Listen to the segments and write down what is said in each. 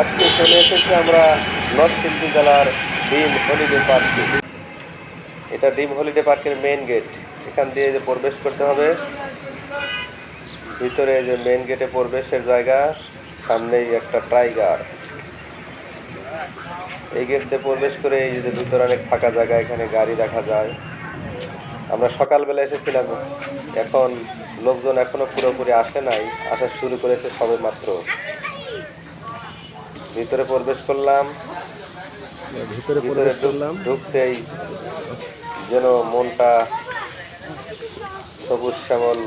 আজকে চলে এসেছি আমরা নরসিংদী জেলার ডিম হলিডে পার্কে। এটা ডিম হলিডে পার্কের মেইন গেট এখান দিয়ে যে প্রবেশ করতে হবে, ভিতরে যে মেইন গেটে প্রবেশের জায়গা, সামনেই একটা টাইগার এই গেট দিয়ে প্রবেশ করে এই যে ভিতরে অনেক ফাঁকা জায়গা, এখানে গাড়ি রাখা যায়। আমরা সকালবেলা এসেছিলাম, এখন লোকজন এখনও পুরোপুরি আসে নাই। আসা শুরু করেছে সবে মাত্র। ভিতরে প্রবেশ করলাম। ভিতরে ভিতরে প্রবেশ করলাম। ঢুকতেই যেন মনটা সবুজ শ্যামল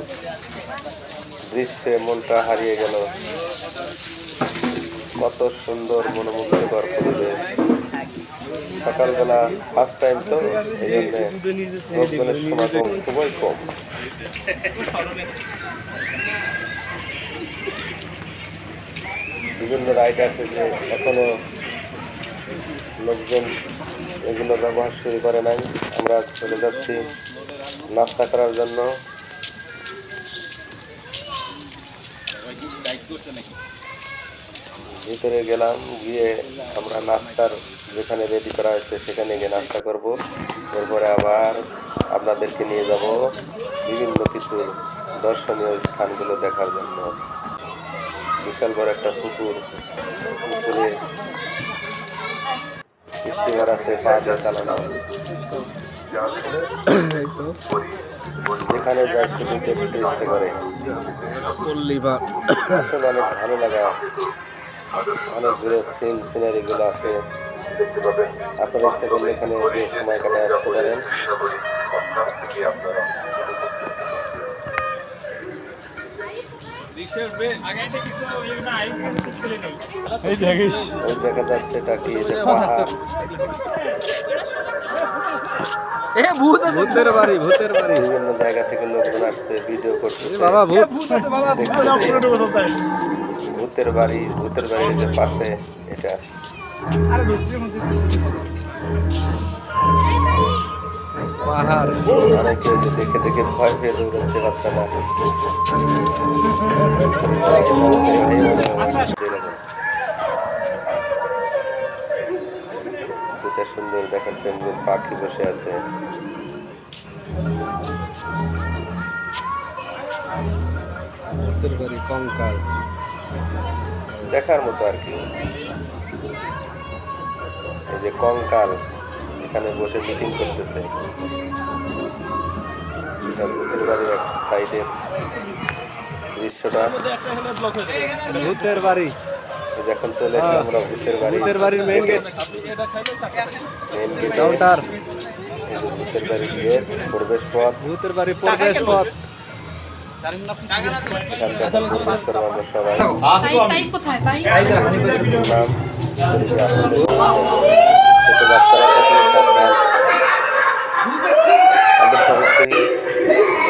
দৃশ্যে মনটা হারিয়ে গেল। কত সুন্দর মনোমুগ্ধকর পরিবেশ। সকালবেলা ফার্স্ট টাইম তো এই জন্য লোকজনের সমাগম খুবই কম। বিভিন্ন রাইড আছে যে এখনও লোকজন এগুলো ব্যবহার শুরু করে নাই। আমরা চলে যাচ্ছি নাস্তা করার জন্য। ভিতরে গেলাম, গিয়ে আমরা নাস্তার যেখানে রেডি করা হয়েছে সেখানে গিয়ে নাস্তা করব। এরপরে আবার আপনাদেরকে নিয়ে যাব বিভিন্ন কিছু দর্শনীয় স্থানগুলো দেখার জন্য। বিশাল বড় একটা পুকুর। পুকুরে স্টিমার আছে পা দিয়ে চালানো। যেখানে যায় শুধু দেখতে ইচ্ছে করে। আসলে অনেক ভালো লাগা। অনেক দূরে সিন সিনারিগুলো আছে। আপনারা ইচ্ছে করলে এখানে গিয়ে সময় কাটায় আসতে পারেন। এই দেখিস। ওই দেখা যাচ্ছে এটা কি যে পাহাড়। এ ভূত আছে। ভূতের বাড়ি ভূতের বাড়ি। বিভিন্ন জায়গা থেকে লোকজন আসছে ভিডিও করতেছে। বাবা ভূত। দেখতেছি। ভূতের বাড়ি ভূতের বাড়ির যে পাশে এটা। পাহাড় অনেকে যে দেখে দেখে ভয় পেয়ে দৌড়াচ্ছে বাচ্চারা। দুটা সুন্দর দেখার পেঙ্গুইন পাখি বসে আছে। কঙ্কাল। দেখার মতো আর কি। এই যে কঙ্কাল এখানে বসে মিটিং করতেছে। এটা ভূতের বাড়ির এক সাইডের দৃশ্যটা। ভূতের বাড়ি। এই যে এখন চলে এসে আমরা ভূতের বাড়ি। ভূতের বাড়ির main gate. Main gate counter ভূতের বাড়ির গেট প্রবেশ পথ। ভূতের বাড়ি প্রবেশ পথ। সবাই। গিয়ে ছোট বাচ্চারা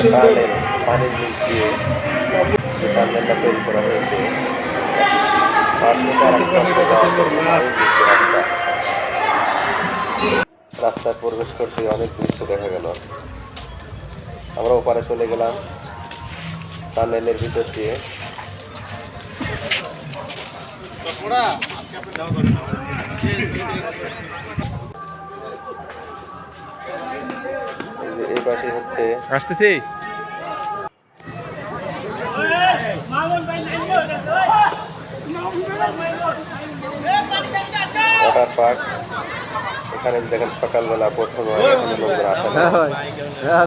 সুন্দর। পানির দিয়ে যে তৈরি করা হয়েছে রাস্তা রাস্তায় প্রবেশ করতে অনেক দৃশ্য দেখা গেল। আমরা ওপারে চলে গেলাম টানেলের ভিতর দিয়ে। এই পাশে হচ্ছে। আসতেছি। Water park. এখানে দেখেন সকালবেলা প্রথম আসেন লোকজন আসে না। হ্যাঁ।